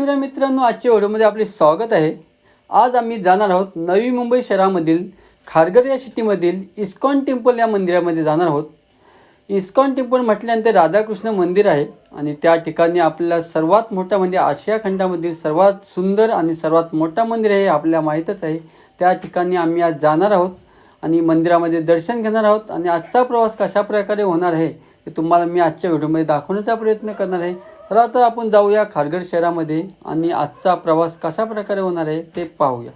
शिवराय मित्रांनो आजच्या व्हिडिओमध्ये आपले स्वागत आहे. आज आम्ही जाणार आहोत नवी मुंबई शहरामधील खारघर या सिटीमधील इस्कॉन टेम्पल या मंदिरामध्ये जाणार आहोत. इस्कॉन टेम्पल म्हटल्यानंतर राधाकृष्ण मंदिर आहे आणि त्या ठिकाणी आपल्याला सर्वात मोठा म्हणजे आशिया खंडामधील सर्वात सुंदर आणि सर्वात मोठा मंदिर आहे आपल्याला माहीतच आहे. त्या ठिकाणी आम्ही आज जाणार आहोत आणि मंदिरामध्ये दर्शन घेणार आहोत आणि आजचा प्रवास कशा प्रकारे होणार आहे ते तुम्हाला मी आजच्या व्हिडिओमध्ये दाखवण्याचा प्रयत्न करणार आहे. तर आता आपण जाऊया खारघर शहरामध्ये आणि आजचा प्रवास कशा प्रकारे होणार आहे ते पाहूया.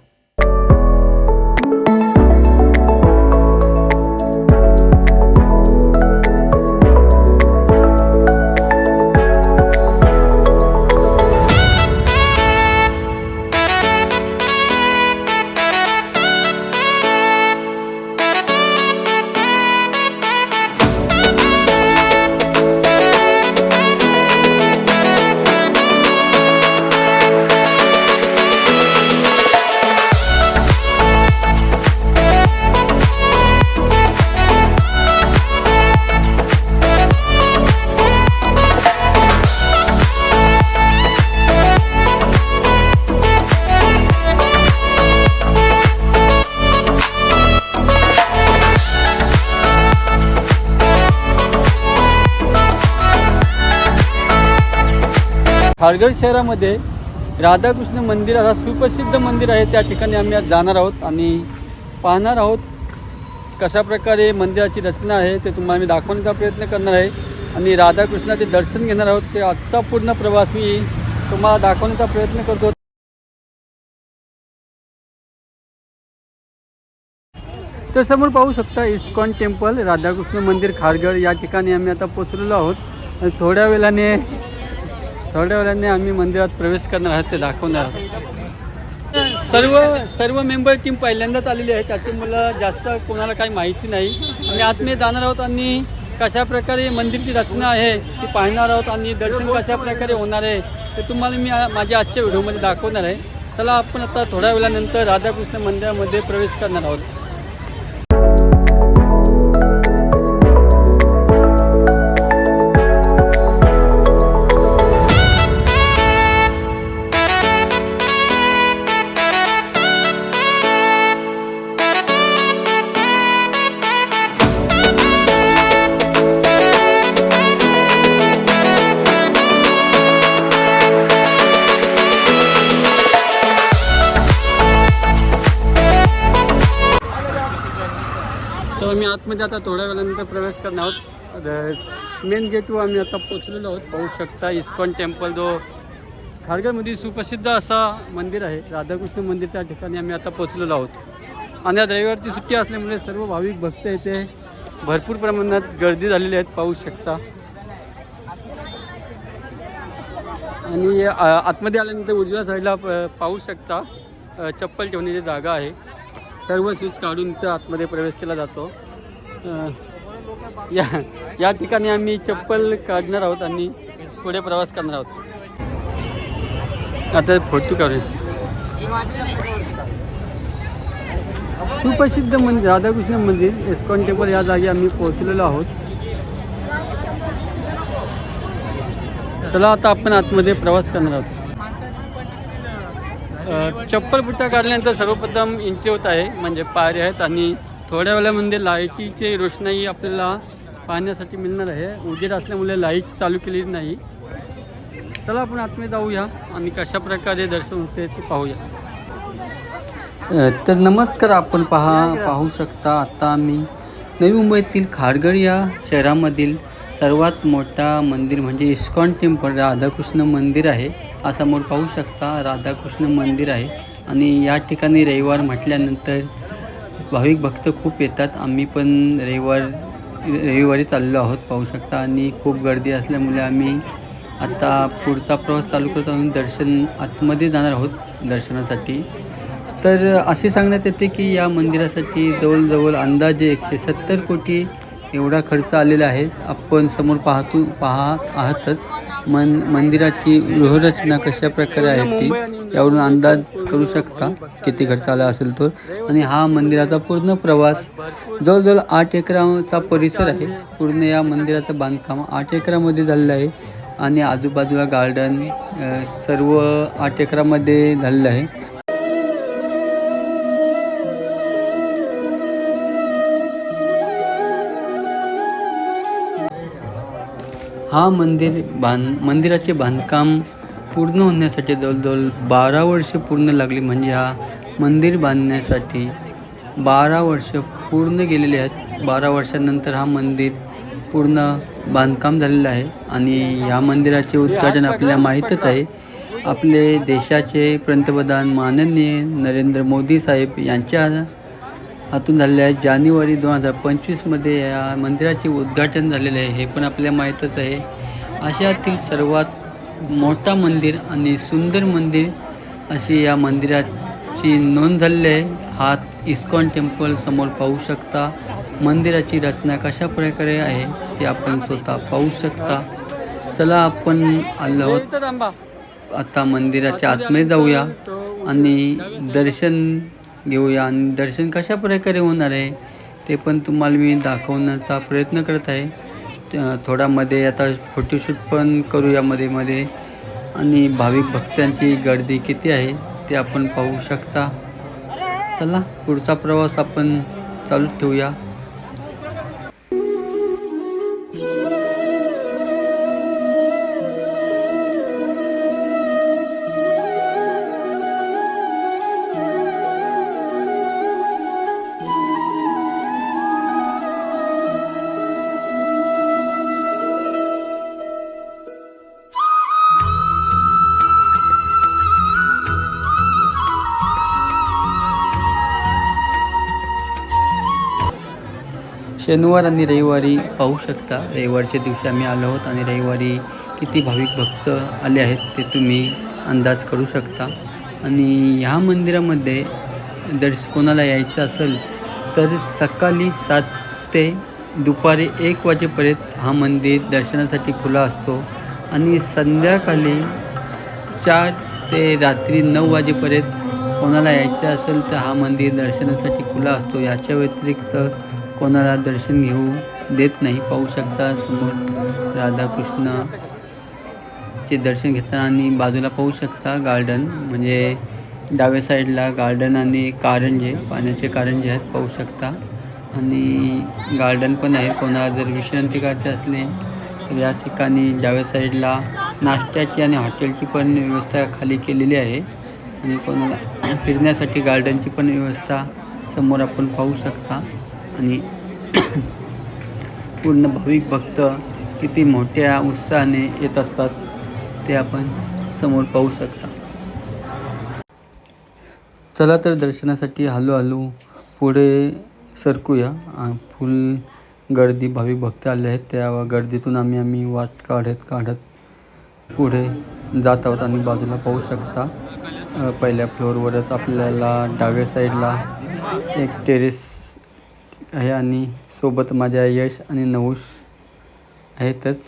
खारघर शहरामध्ये राधाकृष्ण मंदिर असा सुप्रसिद्ध मंदिर आहे. त्या ठिकाणी आम्ही आज जाणार आहोत आणि पाहणार आहोत कशा प्रकारे मंदिराची रचना आहे ते तुम्हाला मी दाखवण्याचा प्रयत्न करणार आहे. आणि राधाकृष्णाचे दर्शन घेणार आहोत. ते आजचा पूर्ण प्रवास मी तुम्हाला दाखवण्याचा प्रयत्न करतो. तर समोर पाहू शकता इस्कॉन टेम्पल राधाकृष्ण मंदिर खारगड या ठिकाणी आम्ही आता पोचलेलो आहोत. आणि थोड्या वेळाने थोड्या वेळाने आम्ही मंदिरात प्रवेश करणार आहोत ते दाखवणार आहोत. सर्व सर्व मेंबर टीम पहिल्यांदाच आलेली आहे त्याची मला जास्त कोणाला काही माहिती नाही. आम्ही आतमध्ये जाणार आहोत आणि कशा प्रकारे मंदिरची रचना आहे ती पाहणार आहोत आणि दर्शन कशा प्रकारे होणार आहे ते तुम्हाला मी माझ्या आजच्या व्हिडिओमध्ये दाखवणार आहे. चला आपण आता थोड्या वेळानंतर राधाकृष्ण मंदिरामध्ये प्रवेश करणार आहोत. गेटमध्ये आता थोड्या वेळानंतर प्रवेश करणार आहोत. मेन गेटवर आम्ही आता पोचलेलो आहोत. पाहू शकता इस्कॉन टेम्पल जो खारघरमध्ये सुप्रसिद्ध असा मंदिर आहे. राधाकृष्ण मंदिर त्या ठिकाणी आम्ही आता पोचलेलो आहोत. आणि आज रविवारची सुट्टी असल्यामुळे सर्व भाविक भक्त येथे भरपूर प्रमाणात गर्दी झालेली आहेत. पाहू शकता. आणि आ- आतमध्ये आल्यानंतर उजव्या साईडला पाहू शकता चप्पल ठेवण्याची जागा आहे. सर्व स्विच काढून तर आतमध्ये प्रवेश केला जातो. या या ठिकाणी आम्ही चप्पल काढणार आहोत आणि पुढे प्रवास करणार आहोत. आता फोटो काढूया सुप्रसिद्ध मंदिर राधाकृष्ण मंदिर इस्कॉन टेम्पल या जागी आम्ही पोहोचलेलो आहोत. चला आता आपण आतमध्ये प्रवास करणार आहोत. चप्पल बुट्टा काढल्यानंतर सर्वप्रथम इंट्री होत आहे म्हणजे पायऱ्या आहेत आणि थोड्या वेळामध्ये म्हणजे लाईटीची रोषणाई आपल्याला पाहण्यासाठी मिळणार आहे. उजेड असल्यामुळे लाइट चालू केलेली नाही. चला आपण आतमध्ये जाऊया आणि कशा प्रकारे दर्शन होते ते पाहूया. तर नमस्कार आपण पहा पाहू शकता आता आम्ही नवी मुंबईतील खारघर या शहरामधील सर्वात मोठा मंदिर म्हणजे इस्कॉन टेम्पल राधाकृष्ण मंदिर आहे. समोर पाहू शकता राधाकृष्ण मंदिर आहे. आणि या ठिकाणी रविवार म्हटल्यानंतर भाविक भक्त खूप येतात. आम्ही पण रविवार रविवारी चाललो आहोत पाहू शकता. आणि खूप गर्दी असल्यामुळे आम्ही आता पुढचा प्रवास चालू करत आहोत. दर्शन आतमध्ये जाणार आहोत दर्शनासाठी. तर असे सांगण्यात येते की या मंदिरासाठी जवळजवळ अंदाजे एकशे सत्तर कोटी एवढा खर्च आलेला आहे. आपण समोर पाहतो पाहत आहातच. मन मंदिराची गृहरचना कशा प्रकारे आहे ती त्यावरून अंदाज करू शकता. किती खर्च आला असेल तर. आणि हा मंदिराचा पूर्ण प्रवास जवळजवळ आठ एकराचा परिसर आहे. पूर्ण या मंदिराचं बांधकाम आठ एकरामध्ये झालेलं आहे. आणि आजूबाजूला गार्डन सर्व आठ एकरामध्ये झालेलं आहे. हा मंदिर बांध मंदिराचे बांधकाम पूर्ण होण्यासाठी जवळजवळ बारा वर्ष पूर्ण लागली. म्हणजे हा मंदिर बांधण्यासाठी बारा वर्ष पूर्ण गेलेले आहेत. बारा वर्षानंतर हा मंदिर पूर्ण बांधकाम झालेलं आहे आणि या मंदिराचे उद्घाटन आपल्याला माहीतच आहे. आपले देशाचे पंतप्रधान माननीय नरेंद्र मोदी साहेब यांच्या हातून झालेले आहे. जानेवारी दोन हजार पंचवीसमध्ये या मंदिराचे उद्घाटन झालेले आहे. हे पण आपल्याला माहीतच आहे. आशियातील सर्वात मोठा मंदिर आणि सुंदर मंदिर अशी या मंदिराची नोंद झालेली आहे. हात इस्कॉन टेम्पल समोर पाहू शकता. मंदिराची रचना कशा प्रकारे आहे ते आपण स्वतः पाहू शकता. चला आपण आलो आहोत. आता मंदिराच्या आतमध्ये जाऊया आणि दर्शन घेऊया. आणि दर्शन कशा प्रकारे होणार आहे ते पण तुम्हाला मी दाखवण्याचा प्रयत्न करत आहे. त- मध्ये आता फोटोशूट पण करूया मध्ये मध्ये. आणि भाविक भक्तांची गर्दी किती आहे ते आपण पाहू शकता. चला पुढचा प्रवास आपण चालू ठेवूया. शनिवार आणि रविवारी पाहू शकता. रविवारच्या दिवशी आम्ही आलो आहोत आणि रविवारी किती भाविक भक्त आले आहेत ते तुम्ही अंदाज करू शकता. आणि ह्या मंदिरामध्ये दर्श कोणाला यायचं असेल तर सकाळी सात ते दुपारी एक वाजेपर्यंत हा मंदिर दर्शनासाठी खुला असतो. आणि संध्याकाळी चार ते रात्री नऊ वाजेपर्यंत कोणाला यायचं असेल तर हा मंदिर दर्शनासाठी खुला असतो. याच्या व्यतिरिक्त कोणाला दर्शन घेऊ देत नाही पाहू शकता समोर राधाकृष्ण चे दर्शन घेताना आणि बाजूला पाहू शकता गार्डन म्हणजे डाव्या साईडला गार्डन आणि कारंजे पाण्याचे कारंजे आहेत पाहू शकता. आणि गार्डन पण आहे. कोणाला जर विश्रांती करायची असले तर या ठिकाणी डाव्या साईडला नाश्त्याची आणि हॉटेलची पण व्यवस्था खाली केलेली आहे. आणि कोणाला फिरण्यासाठी गार्डनची पण व्यवस्था समोर आपण पाहू शकता. आणि पूर्ण भाविक भक्त किती मोठ्या उत्साहाने येत असतात ते आपण समोर पाहू शकता. चला तर दर्शनासाठी हळूहळू पुढे सरकूया. फुल गर्दी भाविक भक्त आले आहेत. त्या गर्दीतून आम्ही आम्ही वाट काढत काढत पुढे जात आहोत आणि बाजूला पाहू शकता. पहिल्या फ्लोअरवरच आपल्याला डाव्या साईडला एक टेरेस आहे आणि सोबत माझ्या यश आणि नवश आहेतच.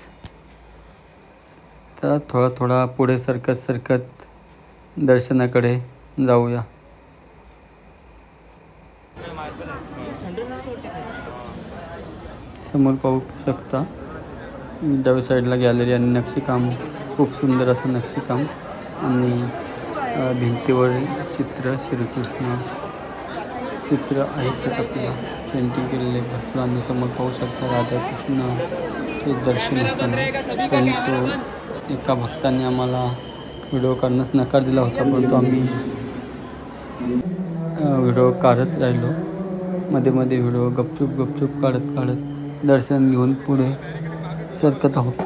तर थोडा थोडा पुढे सरकत सरकत दर्शनाकडे जाऊया. समोर पाहू शकता. डाव्या साईडला गॅलरी आणि नक्षीकाम. खूप सुंदर असं नक्षीकाम. आणि भिंतीवर चित्र श्रीकृष्ण चित्र आहेत आपल्याला. पेंटिंग केलेले भरपूर आणि समोर पाहू शकता राधाकृष्ण चे दर्शन होताना. परंतु एका भक्ताने आम्हाला व्हिडिओ काढण्यास नकार दिला होता. परंतु आम्ही व्हिडिओ काढत राहिलो. मध्ये मध्ये व्हिडिओ गपचूप गपचूप काढत काढत दर्शन घेऊन पुढे सरकत आहोत.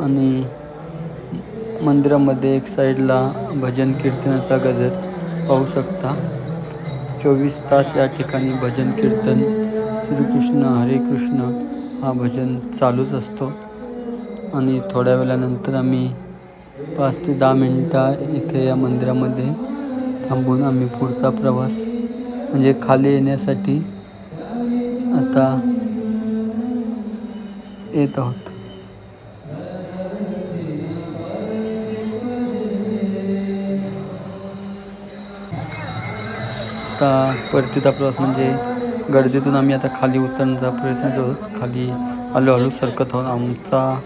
आणि मंदिरामध्ये एक साईडला भजन कीर्तनाचा गजर पाहू शकता. चोवीस तास या ठिकाणी भजन कीर्तन श्रीकृष्ण हरे कृष्ण हा भजन चालूच असतो. आणि थोड्या वेळानंतर आम्ही पाच ते दहा मिनटं इथे या मंदिरामध्ये थांबून आम्ही पुढचा प्रवास म्हणजे खाली येण्यासाठी आता येत आहोत. आता परतीचा प्रवास म्हणजे गर्दीतून आम्ही आता खाली उतरण्याचा प्रयत्न करतो खाली आलो हळू सरकत आहोत. आमचा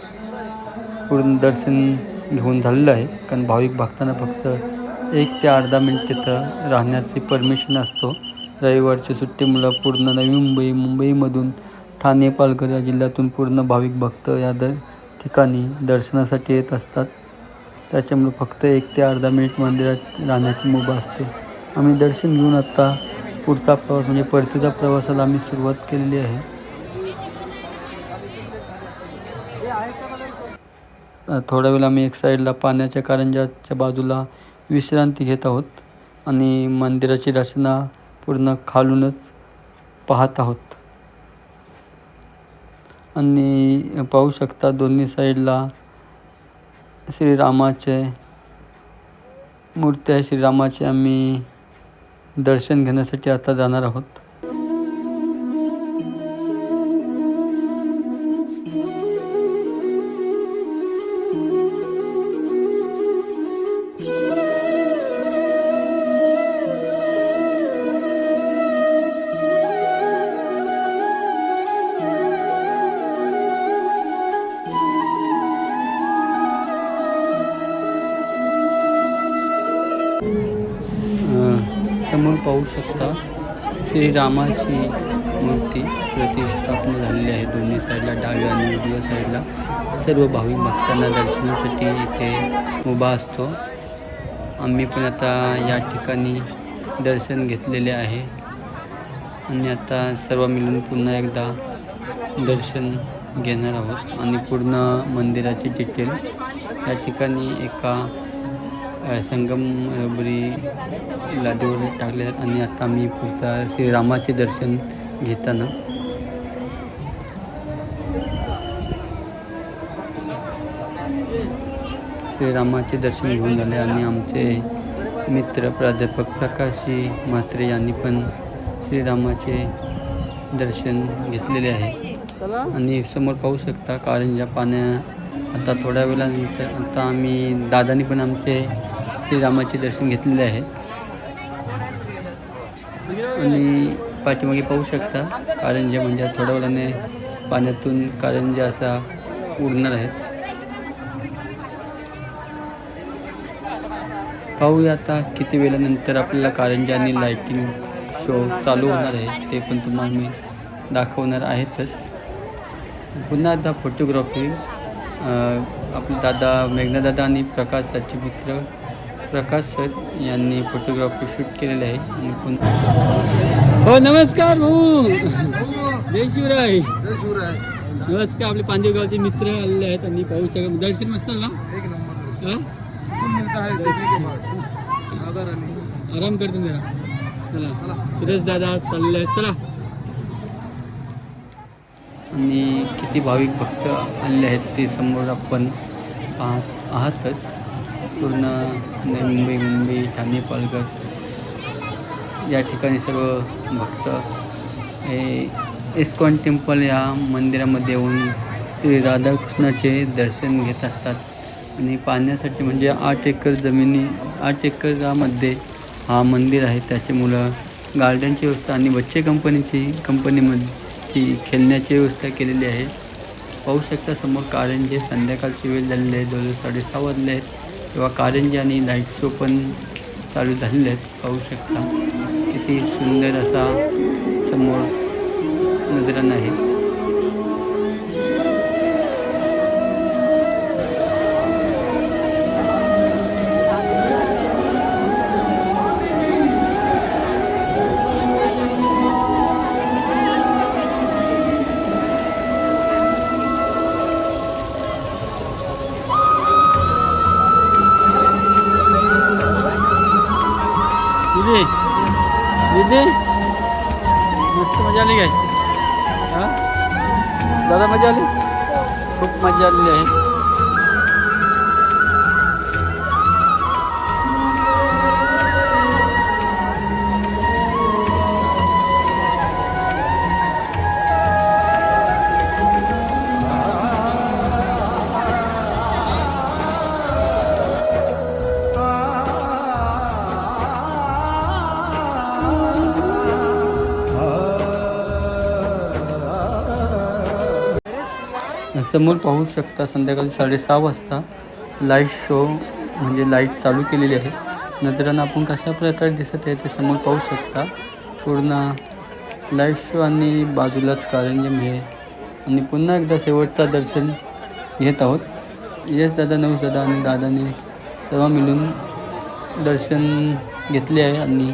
पूर्ण दर्शन घेऊन झालेलं आहे. कारण भाविक भक्तांना फक्त एक ते अर्धा मिनिट तिथं राहण्याची परमिशन असतो. रविवारची सुट्टीमुळं पूर्ण नवी मुंबई मुंबईमधून ठाणे पालघर या जिल्ह्यातून पूर्ण भाविक भक्त या द ठिकाणी दर्शनासाठी येत असतात. त्याच्यामुळे फक्त एक ते अर्धा मिनिट मंदिरात राहण्याची मुभा असते. आम्ही दर्शन घेऊन आत्ता पुढचा प्रवास म्हणजे परतीच्या प्रवासाला आम्ही सुरुवात केलेली आहे. थोड्या वेळ आम्ही एक साईडला पाण्याच्या कारंजाच्या बाजूला विश्रांती घेत आहोत आणि मंदिराची रचना पूर्ण खालूनच पाहत आहोत. आणि पाहू शकता दोन्ही साईडला श्रीरामाचे मूर्ती आहे. श्रीरामाचे आम्ही दर्शन घेण्यासाठी आता जाणार आहोत. रामाची मूर्ती प्रतिष्ठापना झालेली आहे. दोन्ही साईडला डाव्या आणि उजव्या साईडला सर्व भाविक भक्तांना दर्शनासाठी इथे उभा असतो. आम्ही पण आता या ठिकाणी दर्शन घेतलेले आहे. आणि आता सर्व मिळून पुन्हा एकदा दर्शन घेणार आहोत. आणि पूर्ण मंदिराची डिटेल या ठिकाणी एका संगम रबरी लादीवर टाकले आहेत आणि आता मी पुढचा श्रीरामाचे दर्शन घेताना. श्रीरामाचे दर्शन घेऊन झाले आणि आमचे मित्र प्राध्यापक प्रकाशजी म्हात्रे यांनी पण श्रीरामाचे दर्शन घेतलेले आहे. आणि समोर पाहू शकता कारंजा पाण्या आता थोड्या वेळानंतर आता आम्ही दादानी पण आमचे श्रीरामाचे दर्शन घेतलेले आहे. आणि पाठीमागे पाहू शकता कारंजा म्हणजे थोड्या वेळाने पाण्यातून कारंजा असा उडणार आहेत पाहूया आता किती वेळानंतर आपल्याला कारंजा आणि लाईटिंग शो चालू होणार आहे ते पण तुम्हाला मी दाखवणार आहेतच. पुन्हा एकदा फोटोग्राफी आपले दादा मेघनादादा आणि प्रकाश त्याचे मित्र प्रकाश सर यांनी फोटोग्राफी शूट केलेले आहे. आणि पुन्हा हो नमस्कार भाऊ. जय शिवराय. नमस्कार आपले पांदेगावचे मित्र आलेले आहेत. आणि पाहू शकत दर्शन मस्त हा? है? रानी आराम करतो जरा. चला सुरेश दादा चालले आहेत. चला. आणि किती भाविक भक्त आलेले आहेत ते समोर आपण पाहत आहातच. पूर्ण नवी मुंबई मुंबई ठाणे पालघर या ठिकाणी सर्व भक्त. हे इस्कॉन टेम्पल या मंदिरामध्ये येऊन श्री राधाकृष्णाचे दर्शन घेत असतात. आणि पाहण्यासाठी म्हणजे आठ एकर जमिनी आठ एकरामध्ये हा मंदिर आहे. त्याचे मुलं गार्डनची व्यवस्था आणि बच्चे कंपनीची कंपनीमध्ये खेळण्याची व्यवस्था केलेली आहे. पाहू शकता समोर कारंजे संध्याकाळची वेळ झालेली आहे जवळजवळ साडेसहा वाजले आहेत. किंवा कारंजी आणि लाइट शो पण चालू झालेले आहेत पाहू शकता. किती सुंदर असा समोर नजरान आहे मजा आली? खूप मजा आलेली आहे. समोर पाहू शकता संध्याकाळी साडेसहा वाजता लाइट शो म्हणजे लाइट चालू केलेली आहे. नजरानं आपण कशा प्रकारे दिसत आहे ते समोर पाहू शकता. पूर्ण लाइट शो आणि बाजूलाच कारंजम आहे आणि पुन्हा एकदा शेवटचा दर्शन घेत आहोत. यश दादा नऊ दादा आणि दादाने सर्व मिळून दर्शन घेतले आहे आणि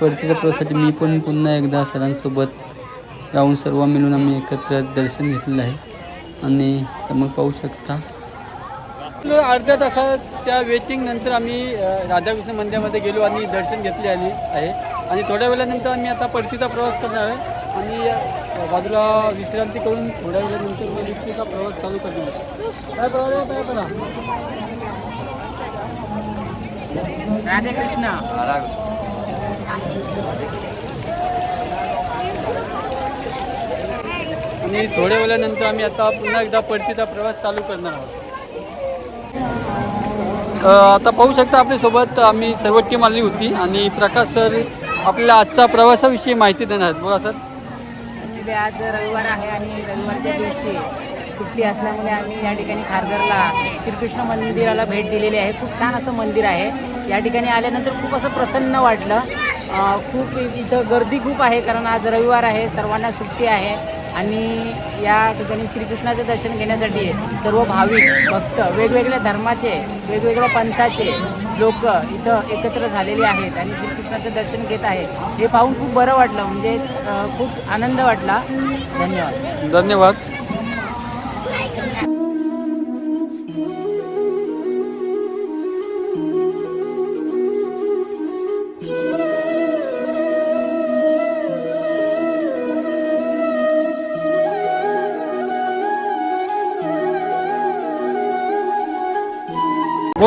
परतीच्या प्रवासासाठी मी पण पुन्हा एकदा सरांसोबत राहून सर्व मिळून आम्ही एकत्र दर्शन घेतलेलं आहे. आणि समोर पाहू शकता. अर्ध्या तासाच्या वेटिंग नंतर आम्ही राधाकृष्ण मंदिरामध्ये गेलो आणि दर्शन घेतले आले आहे. आणि थोड्या वेळानंतर आम्ही आता परतीचा प्रवास करणार आहे. आणि बाजूला विश्रांती करून थोड्या वेळानंतर मग परतीचा प्रवास चालू करणार आहे. काय काय करा राधे आणि थोड्या वेळानंतर आम्ही आता पुन्हा एकदा परतीचा प्रवास चालू करणार आहोत. आता पाहू शकता आपल्यासोबत आम्ही सर्व टीम आली होती आणि प्रकाश सर आपल्याला आजचा प्रवासाविषयी माहिती देणार आहेत. बोला सर. ॲक्च्युली आज रविवार आहे आणि रविवारच्या दिवशी सुट्टी असल्यामुळे आम्ही या ठिकाणी खारघरला श्रीकृष्ण मंदिराला भेट दिलेली आहे. खूप छान असं मंदिर आहे. या ठिकाणी आल्यानंतर खूप असं प्रसन्न वाटलं. खूप इथं गर्दी खूप आहे कारण आज रविवार आहे. सर्वांना सुट्टी आहे. आणि या ठिकाणी श्रीकृष्णाचं दर्शन घेण्यासाठी सर्व भाविक भक्त वेगवेगळ्या धर्माचे वेगवेगळ्या पंथाचे लोक इथं एकत्र झालेले आहेत आणि श्रीकृष्णाचं दर्शन घेत आहेत. हे पाहून खूप बरं वाटलं म्हणजे खूप आनंद वाटला. धन्यवाद. धन्यवाद.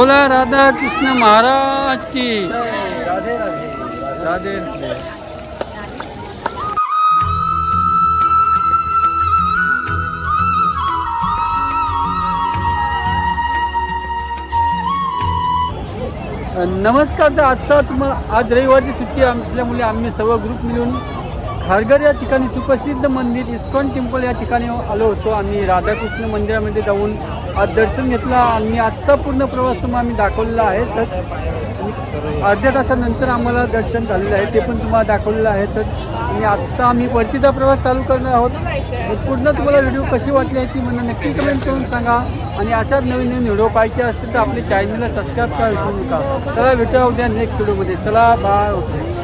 बोला राधा कृष्ण महाराज की। राधे राधे। राधे नमस्कार तर आजचा तुम्हाला आज रविवारची सुट्टी असल्यामुळे आम्ही सर्व ग्रुप मिळून खारघर या ठिकाणी सुप्रसिद्ध मंदिर इस्कॉन टेम्पल या ठिकाणी आलो होतो. आम्ही राधाकृष्ण मंदिरामध्ये जाऊन आज दर्शन घेतला. आणि आजचा पूर्ण प्रवास तुम्हाला आम्ही दाखवलेला आहे. तर अर्ध्या तासानंतर आम्हाला दर्शन झालेलं आहे. ते पण तुम्हाला दाखवलेलं आहे. तर आणि आत्ता आम्ही परतीचा प्रवास चालू करणार आहोत. पूर्ण तुम्हाला व्हिडिओ कशी वाटली आहे ती मला नक्की कमेंट करून सांगा. आणि अशाच नवीन नवीन व्हिडिओ पाहिजे असतील तर आपल्या चॅनलला सबस्क्राईब करा विसरू नका. चला भेटूया उद्या नेक्स्ट व्हिडिओमध्ये चला बाय ओके